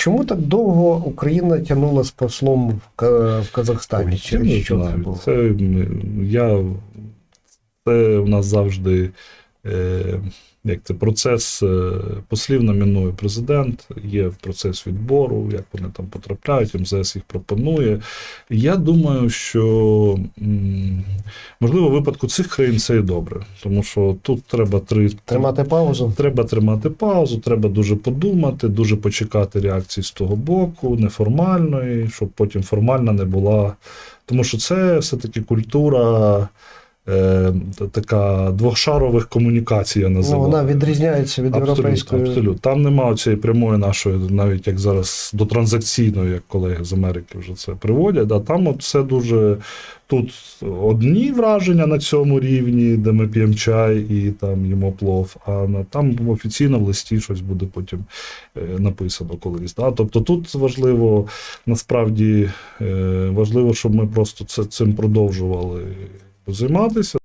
Чому так довго Україна тягнула з послом в, Казахстані? Через не що це було? Це, я, це в нас завжди е, як це, процес е, послів номінує президент, є процес відбору, як вони там потрапляють, МЗС їх пропонує. Я думаю, що м, можливо, в випадку цих країн це і добре, тому що тут треба три Тримати паузу? Треба тримати паузу, треба дуже подумати, дуже почекати реакції з того боку, неформальної, щоб потім формальна не була. Тому що це все-таки культура е, така двохшарових комунікацій, я Ну, називаю. вона відрізняється від Абсолютно, європейської. абсолютно. Там немає цієї прямої нашої, навіть як зараз до транзакційної, як колеги з Америки вже це приводять. Да, там от все дуже тут одні враження на цьому рівні, де ми п'ємо чай і там їмо плов, а на там офіційно в листі щось буде потім е, написано колись. Да? Тобто тут важливо насправді е, важливо, щоб ми просто це, цим продовжували займатися.